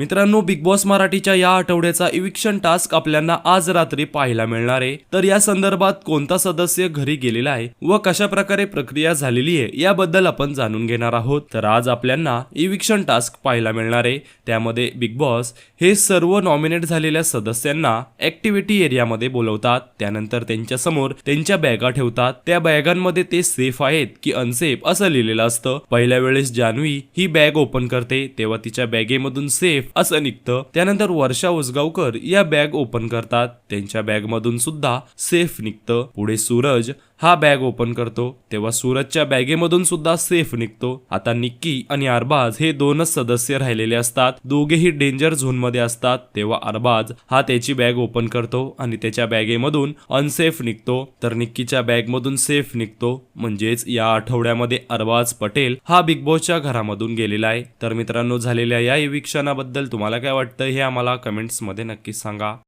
मित्रांनो big boss मराठीच्या या आठवड्याचा इविक्शन टास्क आपल्याला आज रात्री पाहायला मिळणार आहे. तर या संदर्भात कोणता सदस्य घरी गेलेला आहे व कशा प्रकारे प्रक्रिया झालेली आहे याबद्दल आपण जाणून घेणार आहोत. तर आज आपल्याला इविक्शन टास्क पाहायला मिळणार आहे. त्यामध्ये बिग बॉस हे सर्व नॉमिनेट झालेल्या सदस्यांना ऍक्टिव्हिटी एरियामध्ये बोलवतात. त्यानंतर त्यांच्यासमोर त्यांच्या बॅगा ठेवतात. त्या बॅगांमध्ये ते सेफ आहेत की अनसेफ असं लिहिलेलं असतं. पहिल्या वेळेस जान्हवी ही बॅग ओपन करते तेव्हा तिच्या बॅगेमधून सेफ असं निघतं. त्यानंतर वर्षा उसगावकर या बॅग ओपन करतात. त्यांच्या बॅग मधून सुद्धा सेफ निघतं. पुढे सूरज हा बॅग ओपन करतो तेव्हा सूरजच्या बॅगेमधून सुद्धा सेफ निघतो. आता निक्की आणि अरबाज हे दोनच सदस्य राहिलेले असतात. दोघेही डेंजर झोनमध्ये असतात. तेव्हा अरबाज हा त्याची बॅग ओपन करतो आणि त्याच्या बॅगेमधून अनसेफ निघतो. तर निक्कीच्या बॅगमधून सेफ निघतो. म्हणजेच या आठवड्यामध्ये अरबाज पटेल हा बिग बॉसच्या घरामधून गेलेला आहे. तर मित्रांनो झालेल्या या विक्षणाबद्दल तुम्हाला काय वाटतं हे आम्हाला कमेंट्समध्ये नक्कीच सांगा.